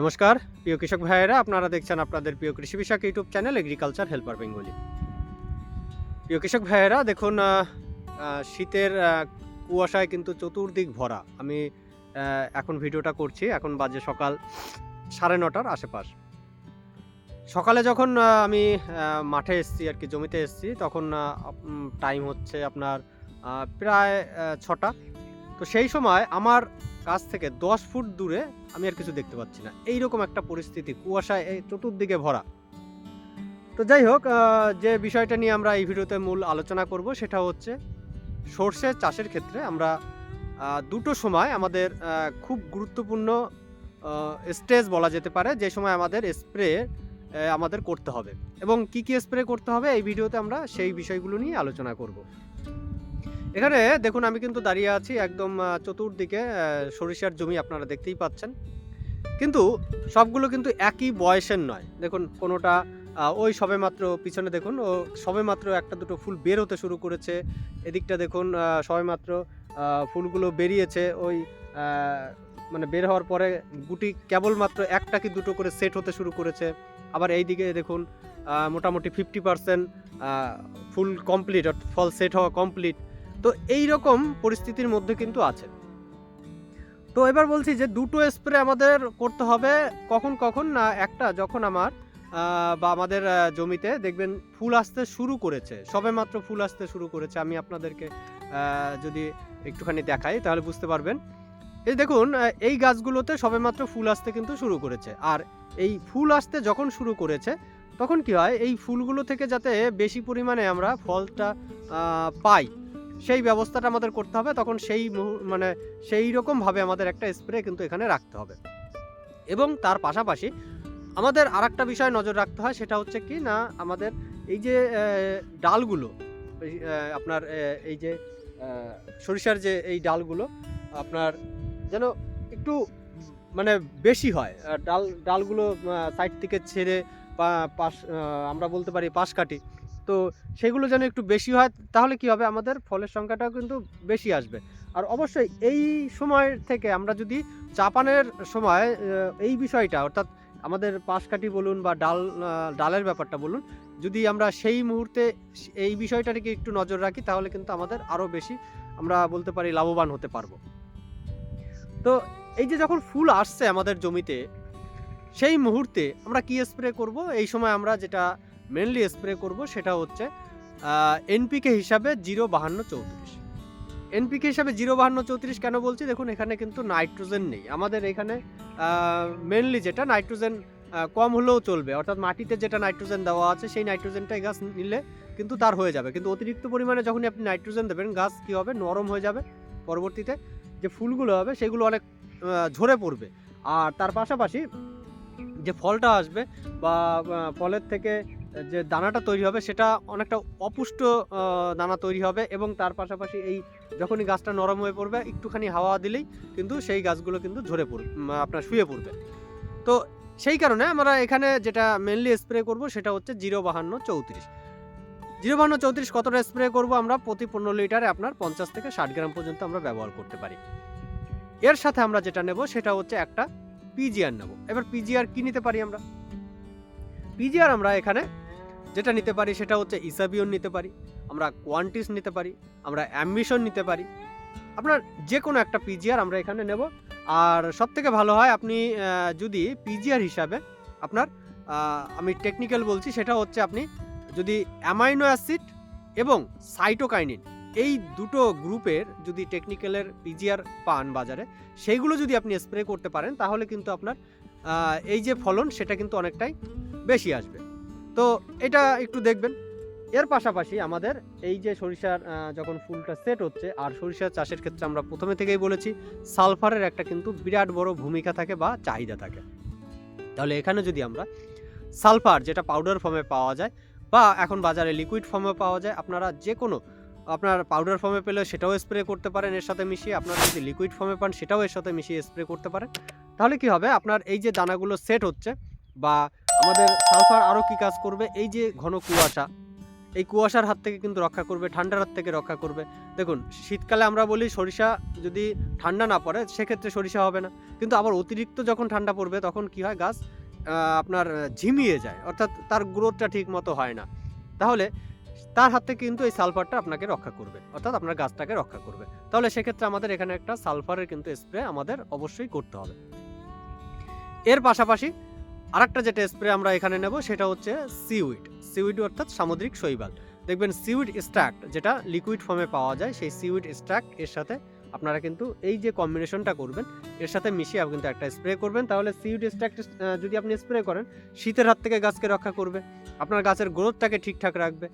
নমস্কার, প্রিয় কৃষক ভাইয়েরা, আপনারা দেখছেন আপনাদের প্রিয় কৃষি বিষয়ক YouTube channel agriculture helper Bengali. প্রিয় কৃষক ভাইয়েরা, দেখুন শীতের কুয়াশায় কিন্তু চতুর্দিক ভরা। আমি এখন ভিডিওটা করছি, এখন বাজে সকাল সাড়ে নটার আশেপাশ। সকালে যখন আমি মাঠে এসেছি, আর কি জমিতে এসেছি, তখন টাইম হচ্ছে আপনার প্রায় ছটা। তো সেই সময় আমার কাছ থেকে দশ ফুট দূরে আমি আর কিছু দেখতে পাচ্ছি না। এইরকম একটা পরিস্থিতি, কুয়াশায় এই চতুর্দিকে ভরা। তো যাই হোক যে বিষয়টা নিয়ে আমরা এই ভিডিওতে মূল আলোচনা করব সেটা হচ্ছে সর্ষে চাষের ক্ষেত্রে আমরা দুটো সময় আমাদের খুব গুরুত্বপূর্ণ স্টেজ বলা যেতে পারে, যে সময় আমাদের স্প্রে আমাদের করতে হবে। এবং কি কি স্প্রে করতে হবে এই ভিডিওতে আমরা সেই বিষয়গুলো নিয়ে আলোচনা করব। এখানে দেখুন আমি কিন্তু দাঁড়িয়ে আছি একদম চতুর্দিকে সরিষার জমি আপনারা দেখতেই পাচ্ছেন। কিন্তু সবগুলো কিন্তু একই বয়সের নয়। দেখুন কোনোটা ওই সবেমাত্র পিছনে দেখুন ও সবেমাত্র একটা দুটো ফুল বের হতে শুরু করেছে। এদিকটা দেখুন আহ, সবেমাত্র আহ, ফুলগুলো বেরিয়েছে। ওই মানে বের হওয়ার পরে গুটি কেবলমাত্র একটা কি দুটো করে সেট হতে শুরু করেছে। আবার এই দিকে দেখুন মোটামুটি ফিফটি পার্সেন্ট ফুল কমপ্লিট ফল সেট হওয়া কমপ্লিট তো এই রকম পরিস্থিতির মধ্যে কিন্তু আছে। তো এবার বলছি যে দুটো স্প্রে আমাদের করতে হবে, কখন কখন না একটা, যখন আমার বা আমাদের জমিতে দেখবেন ফুল আসতে শুরু করেছে সবে মাত্র ফুল আসতে শুরু করেছে। আমি আপনাদেরকে যদি একটুখানি দেখাই তাহলে বুঝতে পারবেন। এই দেখুন এই গাছগুলোতে সবেমাত্র ফুল আসতে কিন্তু শুরু করেছে। আর এই ফুল আসতে যখন শুরু করেছে, তখন কি হয়, এই ফুলগুলো থেকে যাতে বেশি পরিমাণে আমরা ফলটা পাই। সেই ব্যবস্থাটা আমাদের করতে হবে, তখন সেই মানে সেই রকমভাবে আমাদের একটা স্প্রে কিন্তু এখানে রাখতে হবে। এবং তার পাশাপাশি আমাদের আর একটা বিষয় নজর রাখতে হয়, সেটা হচ্ছে কি না, আমাদের এই যে ডালগুলো আপনার এই যে সরিষার যে এই ডালগুলো, আপনার যেন একটু মানে বেশি হয় ডাল, ডালগুলো সাইড থেকে ছেড়ে পাশ আমরা বলতে পারি পাশ কাটি তো সেগুলো যেন একটু বেশি হয়, তাহলে কি হবে? আমাদের ফলের সংখ্যাটাও কিন্তু বেশি আসবে। আর অবশ্যই এই সময় থেকে আমরা যদি চাপানের সময় এই বিষয়টা, অর্থাৎ আমাদের পাশ কাটি বলুন বা ডাল ডালের ব্যাপারটা বলুন, যদি আমরা সেই মুহূর্তে এই বিষয়টাকে একটু নজর রাখি, তাহলে কিন্তু আমাদের আরও বেশি আমরা বলতে পারি লাভবান হতে পারব। তো এই যে যখন ফুল আসছে আমাদের জমিতে, সেই মুহূর্তে আমরা কি স্প্রে করব? এই সময় আমরা যেটা মেনলি স্প্রে করব সেটা হচ্ছে এনপিকে হিসাবে জিরো বাহান্ন চৌত্রিশ। এনপিকে হিসাবে জিরো বাহান্ন চৌত্রিশ কেন বলছি? দেখুন, এখানে কিন্তু নাইট্রোজেন নেই। আমাদের এখানে মেনলি যেটা নাইট্রোজেন কম হলেও চলবে। অর্থাৎ মাটিতে যেটা নাইট্রোজেন দেওয়া আছে, সেই নাইট্রোজেনটাই গাছ নিলে কিন্তু তার হয়ে যাবে। কিন্তু অতিরিক্ত পরিমাণে যখনই আপনি নাইট্রোজেন দেবেন, গাছ কী হবে? নরম হয়ে যাবে। পরবর্তীতে যে ফুলগুলো হবে, সেগুলো অনেক ঝরে পড়বে। আর তার পাশাপাশি যে ফলটা আসবে বা ফলের থেকে যে দানাটা তৈরি হবে, সেটা অনেকটা অপুষ্ট দানা তৈরি হবে এবং তার পাশাপাশি এই যখনই গাছটা নরম হয়ে পড়বে, একটুখানি হাওয়া দিলেই কিন্তু সেই গাছগুলো কিন্তু ঝরে পড়বে আপনার শুয়ে পড়বে। তো সেই কারণে আমরা এখানে যেটা মেনলি স্প্রে করব, সেটা হচ্ছে জিরো বাহান্ন চৌত্রিশ। জিরো বাহান্ন চৌত্রিশ কতটা স্প্রে করব আমরা? প্রতি পনেরো লিটারে আপনার পঞ্চাশ থেকে ষাট গ্রাম পর্যন্ত আমরা ব্যবহার করতে পারি। এর সাথে আমরা যেটা নেব, সেটা হচ্ছে একটা পিজিআর নেব। এবার পিজিআর কি নিতে পারি আমরা? পিজিআর আমরা এখানে যেটা নিতে পারি সেটা হচ্ছে ইসাবিয়ন নিতে পারি, আমরা কোয়ান্টিস নিতে পারি, আমরা অ্যাম্বিশন নিতে পারি। আপনার যে কোনো একটা পিজিআর আমরা এখানে নেব। আর সব থেকে ভালো হয় আপনি যদি পিজিআর হিসাবে আপনার আমি টেকনিক্যাল বলছি, সেটা হচ্ছে আপনি যদি অ্যামাইনো অ্যাসিড এবং সাইটোকাইনিন এই দুটো গ্রুপের যদি টেকনিক্যালের পিজিআর পান বাজারে, সেইগুলো যদি আপনি স্প্রে করতে পারেন, তাহলে কিন্তু আপনার এই যে ফলন, সেটা কিন্তু অনেকটাই বেশি আসবে। তো এটা একটু দেখবেন। এর পাশাপাশি আমাদের এই যে সরিষার যখন ফুলটা সেট হচ্ছে, আর সরিষা চাষের ক্ষেত্রে আমরা প্রথমে থেকেই বলেছি, সালফারের একটা কিন্তু বিরাট বড় ভূমিকা থাকে বা চাহিদা থাকে। তাহলে এখানে যদি আমরা সালফার, যেটা পাউডার ফর্মে পাওয়া যায়, বা এখন বাজারে লিকুইড ফর্মে পাওয়া যায়, আপনারা যে কোনো আপনার পাউডার ফর্মে পেলে সেটাও স্প্রে করতে পারেন এর সাথে মিশিয়ে, আপনারা যদি লিকুইড ফর্মে পান, সেটাও এর সাথে মিশিয়ে স্প্রে করতে পারেন। তাহলে কি হবে? আপনার এই যে দানাগুলো সেট হচ্ছে বা আমাদের সালফার আরও কি কাজ করবে? এই যে ঘন কুয়াশা, এই কুয়াশার হাত থেকে কিন্তু রক্ষা করবে, ঠান্ডার হাত থেকে রক্ষা করবে। দেখুন, শীতকালে আমরা বলি সরিষা যদি ঠান্ডা না পড়ে, সেক্ষেত্রে সরিষা হবে না। কিন্তু আবার অতিরিক্ত যখন ঠান্ডা পড়বে, তখন কি হয়? গাছ আপনার ঝিমিয়ে যায়। অর্থাৎ তার গ্রোথটা ঠিক মতো হয় না। তাহলে তার হাত থেকে কিন্তু এই সালফারটা আপনাকে রক্ষা করবে। অর্থাৎ আপনার গাছটাকে রক্ষা করবে। তাহলে সেক্ষেত্রে আমাদের এখানে একটা সালফারের কিন্তু স্প্রে আমাদের অবশ্যই করতে হবে। এর পাশাপাশি আরেকটা যেটা স্প্রে আমরা এখানে নেব, সেটা হচ্ছে সিউইড সিউইড অর্থাৎ সামুদ্রিক শৈবাল। দেখবেন সিউইড স্ট্রাক্ট যেটা লিকুইড ফর্মে পাওয়া যায়, সেই সিউইড স্ট্রাক্ট এর সাথে আপনারা কিন্তু এই যে কম্বিনেশনটা করবেন, এর সাথে মিশিয়ে আপনি কিন্তু একটা স্প্রে করবেন। তাহলে সিউইড স্ট্রাক্ট যদি আপনি স্প্রে করেন, শীতের হাত থেকে গাছকে রক্ষা করবে, আপনার গাছের গ্রোথটাকে ঠিকঠাক রাখবে।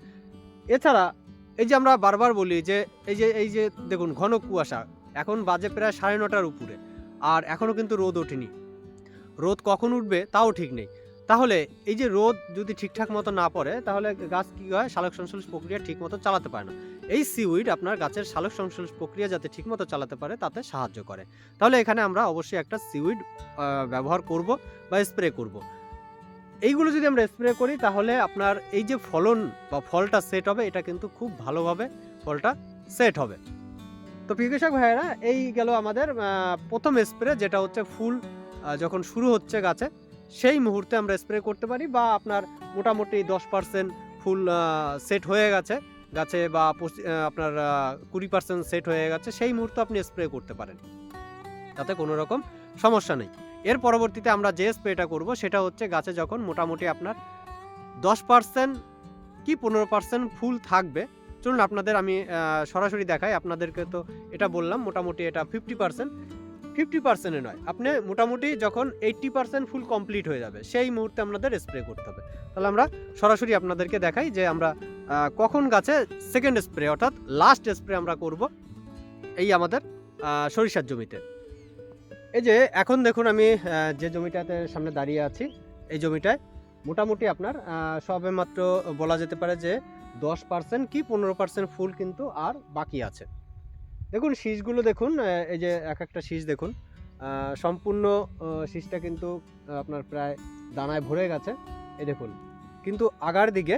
এছাড়া এই যে আমরা বারবার বলি যে, এই যে এই যে দেখুন, ঘন কুয়াশা, এখন বাজে প্রায় সাড়ে নটার উপরে, আর এখনও কিন্তু রোদ ওঠেনি। রোদ কখন উঠবে তাও ঠিক নেই। তাহলে এই যে রোদ যদি ঠিকঠাক মতো না পড়ে, তাহলে গাছ কী হয়? সালোক সংশ্লেষ প্রক্রিয়া ঠিক মতো চালাতে পারে না। এই সিউইড আপনার গাছের সালোক সংশ্লেষ প্রক্রিয়া যাতে ঠিক মতো চালাতে পারে, তাতে সাহায্য করে। তাহলে এখানে আমরা অবশ্যই একটা সিউইড ব্যবহার করব বা স্প্রে করব। এইগুলো যদি আমরা স্প্রে করি, তাহলে আপনার এই যে ফলন বা ফলটা সেট হবে, এটা কিন্তু খুব ভালোভাবে ফলটা সেট হবে। তো প্রিয় কৃষক ভাইয়েরা, এই গেল আমাদের প্রথম স্প্রে, যেটা হচ্ছে ফুল যখন শুরু হচ্ছে গাছে, সেই মুহূর্তে আমরা স্প্রে করতে পারি বা আপনার মোটামুটি দশ পার্সেন্ট ফুল সেট হয়ে গেছে গাছে বা আপনার কুড়ি পার্সেন্ট সেট হয়ে গেছে, সেই মুহূর্তে আপনি স্প্রে করতে পারেন। তাতে কোনো রকম সমস্যা নেই। এর পরবর্তীতে আমরা যে স্প্রেটা করব, সেটা হচ্ছে গাছে যখন মোটামুটি আপনার দশ পার্সেন্ট কি পনেরো পার্সেন্ট ফুল থাকবে, চলুন আপনাদের আমি সরাসরি দেখাই। আপনাদেরকে তো এটা বললাম, মোটামুটি এটা ফিফটি পার্সেন্ট ফিফটি পার্সেন্টে নয়। আপনি মোটামুটি যখন এইট্টি পার্সেন্ট ফুল কমপ্লিট হয়ে যাবে, সেই মুহূর্তে আপনাদের স্প্রে করতে হবে। তাহলে আমরা সরাসরি আপনাদেরকে দেখাই যে আমরা কখন গাছে সেকেন্ড স্প্রে অর্থাৎ লাস্ট স্প্রে আমরা করব এই আমাদের সরিষার জমিতে। এই যে এখন দেখুন আমি যে জমিটাতে সামনে দাঁড়িয়ে আছি, এই জমিটায় মোটামুটি আপনার সবে মাত্র বলা যেতে পারে যে দশ পার্সেন্ট কি পনেরো পার্সেন্ট ফুল কিন্তু আর বাকি আছে। দেখুন, শীষগুলো দেখুন এই যে এক একটা শীষ দেখুন সম্পূর্ণ শীষটা কিন্তু আপনার প্রায় দানায় ভরে গেছে। এই দেখুন, কিন্তু আগার দিকে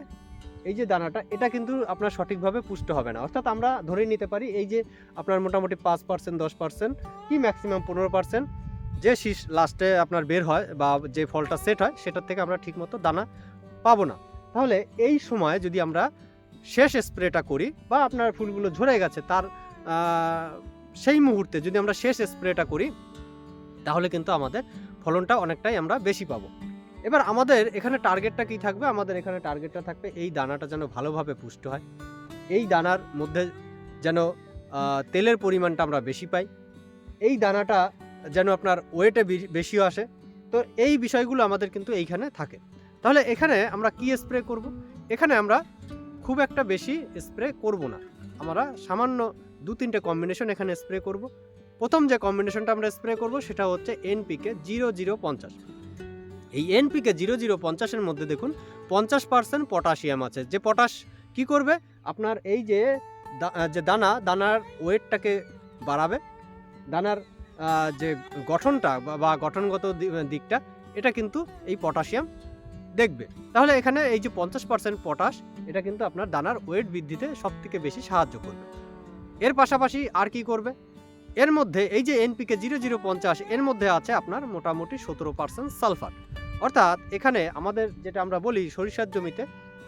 এই যে দানাটা, এটা কিন্তু আপনার সঠিকভাবে পুষ্ট হবে না। অর্থাৎ আমরা ধরে নিতে পারি, এই যে আপনার মোটামুটি পাঁচ পার্সেন্ট, দশ পার্সেন্ট, কি ম্যাক্সিমাম পনেরো পার্সেন্ট, যে শীষ লাস্টে আপনার বের হয় বা যে ফলটা সেট হয়, সেটার থেকে আমরা ঠিকমতো দানা পাবো না। তাহলে এই সময় যদি আমরা শেষ স্প্রেটা করি বা আপনার ফুলগুলো ঝরে গেছে, তার সেই মুহূর্তে যদি আমরা শেষ স্প্রেটা করি, তাহলে কিন্তু আমাদের ফলনটা অনেকটাই আমরা বেশি পাবো। এবার আমাদের এখানে টার্গেটটা কি থাকবে? আমাদের এখানে টার্গেটটা থাকবে এই দানাটা যেন ভালোভাবে পুষ্ট হয়। এই দানার মধ্যে যেন তেলের পরিমাণটা আমরা বেশি পাই। এই দানাটা যেন আপনার ওয়েটে বেশিও আসে। তো এই বিষয়গুলো আমাদের কিন্তু এইখানে থাকে। তাহলে এখানে আমরা কি স্প্রে করব? এখানে আমরা খুব একটা বেশি স্প্রে করব না। আমরা সামান্য দু তিনটে কম্বিনেশন এখানে স্প্রে করব। প্রথম যে কম্বিনেশনটা আমরা স্প্রে করব সেটা হচ্ছে এনপিকে জিরো জিরো পঞ্চাশ। এই এনপিকে জিরো জিরো পঞ্চাশের মধ্যে দেখুন, পঞ্চাশ পার্সেন্ট পটাশিয়াম আছে। যে পটাশ কি করবে? আপনার এই যে যে দানা, দানার ওয়েটটাকে বাড়াবে। দানার যে গঠনটা বা- গঠনগত দিকটা, এটা কিন্তু এই পটাশিয়াম দেখবে। তাহলে এখানে এই যে পঞ্চাশ পার্সেন্ট পটাশ এটা কিন্তু আপনার দানার ওয়েট বৃদ্ধিতে সব থেকে বেশি সাহায্য করবে। এর পাশাপাশি আর কি করবে? এর মধ্যে এই যে এনপিকে জিরো জিরো পঞ্চাশ, এর মধ্যে আছে আপনার মোটামুটি সতেরো পার্সেন্ট সালফার। অর্থাৎ এখানে আমাদের যেটা আমরা বলি সরিষার জমিতে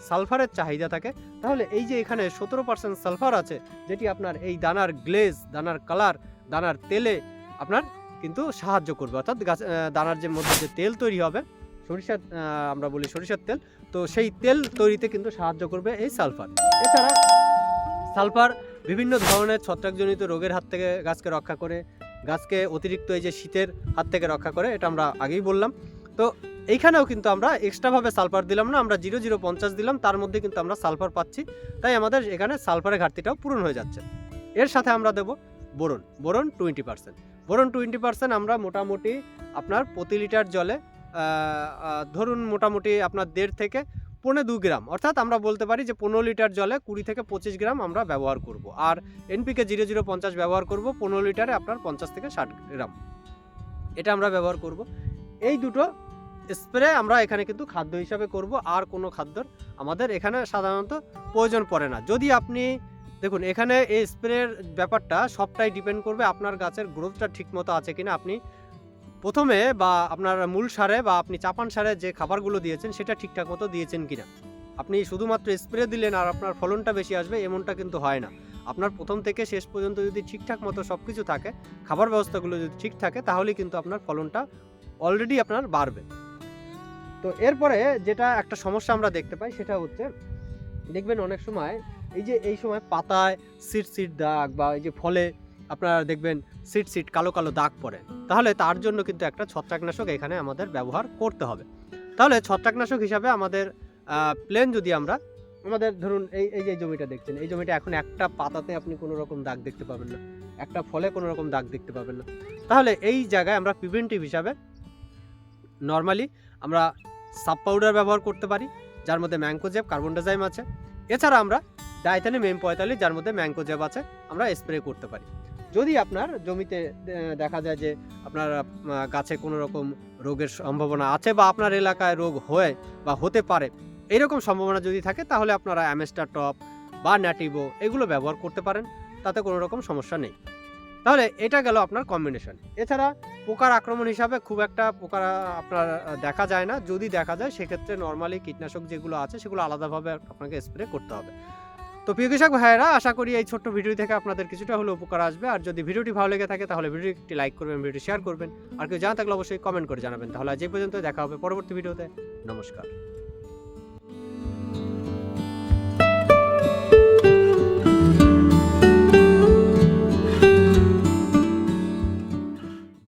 সালফারের চাহিদা থাকে, তাহলে এই যে এখানে সতেরো পার্সেন্ট সালফার আছে, যেটি আপনার এই দানার গ্লেজ দানার কালার দানার তেলে আপনার কিন্তু সাহায্য করবে। অর্থাৎ গাছ দানার যে মধ্যে যে তেল তৈরি হবে, সরিষার আমরা বলি সরিষার তেল, তো সেই তেল তৈরিতে কিন্তু সাহায্য করবে এই সালফার। এছাড়া সালফার বিভিন্ন ধরনের ছত্রাকজনিত রোগের হাত থেকে গাছকে রক্ষা করে, গাছকে অতিরিক্ত এই যে শীতের হাত থেকে রক্ষা করে, এটা আমরা আগেই বললাম। তো এইখানেও কিন্তু আমরা এক্সট্রাভাবে সালফার দিলাম না, আমরা জিরো জিরো পঞ্চাশ দিলাম, তার মধ্যে কিন্তু আমরা সালফার পাচ্ছি। তাই আমাদের এখানে সালফারের ঘাটতিটাও পূরণ হয়ে যাচ্ছে। এর সাথে আমরা দেব boron boron twenty percent. Boron twenty percent আমরা মোটামুটি আপনার প্রতি লিটার জলে ধরুন মোটামুটি আপনার দেড় থেকে পৌনে দু গ্রাম। অর্থাৎ আমরা বলতে পারি যে পনেরো লিটার জলে কুড়ি থেকে পঁচিশ গ্রাম আমরা ব্যবহার করব। আর এনপিকে জিরো জিরো পঞ্চাশ ব্যবহার করব পনেরো লিটারে আপনার পঞ্চাশ থেকে ষাট গ্রাম। এটা আমরা ব্যবহার করব। এই দুটো স্প্রে আমরা এখানে কিন্তু খাদ্য হিসাবে করব। আর কোনো খাদ্যর আমাদের এখানে সাধারণত প্রয়োজন পড়ে না। যদি আপনি, দেখুন, এখানে এই স্প্রের ব্যাপারটা সবটাই ডিপেন্ড করবে আপনার গাছের গ্রোথটা ঠিক মতো আছে কিনা। আপনি প্রথমে বা আপনার মূল সারে বা আপনি চাপান সারে যে খাবারগুলো দিয়েছেন, সেটা ঠিকঠাক মতো দিয়েছেন কিনা? আপনি শুধুমাত্র স্প্রে দিলেন আর আপনার ফলনটা বেশি আসবে, এমনটা কিন্তু হয় না। আপনার প্রথম থেকে শেষ পর্যন্ত যদি ঠিকঠাক মতো সব কিছু থাকে, খাবার ব্যবস্থাগুলো যদি ঠিক থাকে তাহলে কিন্তু আপনার ফলনটা অলরেডি আপনার বাড়বে। তো এরপরে যেটা একটা সমস্যা আমরা দেখতে পাই, সেটা হচ্ছে, দেখবেন অনেক সময় এই যে, এই সময় পাতায় সিট সিট দাগ বা এই যে ফলে আপনারা দেখবেন সিট সিট কালো কালো দাগ পড়ে। তাহলে তার জন্য কিন্তু একটা ছত্রাকনাশক এখানে আমাদের ব্যবহার করতে হবে। তাহলে ছত্রাকনাশক হিসাবে আমাদের প্লেন যদি আমরা, আমাদের ধরুন এই এই যে জমিটা দেখছেন, এই জমিটা এখন একটা পাতাতে আপনি কোনো রকম দাগ দেখতে পাবেন না। একটা ফলে কোনো রকম দাগ দেখতে পাবেন না। তাহলে এই জায়গায় আমরা প্রিভেন্টিভ হিসাবে নর্মালি আমরা সাব পাউডার ব্যবহার করতে পারি, যার মধ্যে ম্যাঙ্কোজেব কার্বনডাজাইম আছে। এছাড়া আমরা ডাইথানি মেম পঁয়তাল্লিশ, যার মধ্যে ম্যাঙ্কোজেব আছে, আমরা স্প্রে করতে পারি। যদি আপনার জমিতে দেখা যায় যে আপনার গাছে কোনো রকম রোগের সম্ভাবনা আছে বা আপনার এলাকায় রোগ হয় বা হতে পারে এইরকম সম্ভাবনা যদি থাকে তাহলে আপনারা অ্যামেস্টার টপ বা ন্যাটিভো এগুলো ব্যবহার করতে পারেন, তাতে কোনো রকম সমস্যা নেই। তাহলে এটা গেল আপনার কম্বিনেশন এছাড়া পোকার আক্রমণ হিসাবে খুব একটা পোকা আপনার দেখা যায় না। যদি দেখা যায় সেক্ষেত্রে নর্মালি কীটনাশক যেগুলো আছে সেগুলো আলাদাভাবে আপনাকে স্প্রে করতে হবে। তো প্রিয় কৃষক ভাইয়েরা, আশা করি এই ছোট্ট ভিডিও থেকে আপনাদের কিছুটা হলেও উপকার আসবে। আর যদি ভিডিওটি ভালো লেগে থাকে, তাহলে ভিডিও একটি লাইক করবেন ভিডিও শেয়ার করবেন। আর কেউ জানা থাকলে অবশ্যই কমেন্ট করে জানাবেন। তাহলে আজ এই পর্যন্ত দেখা হবে পরবর্তী ভিডিওতে। নমস্কার।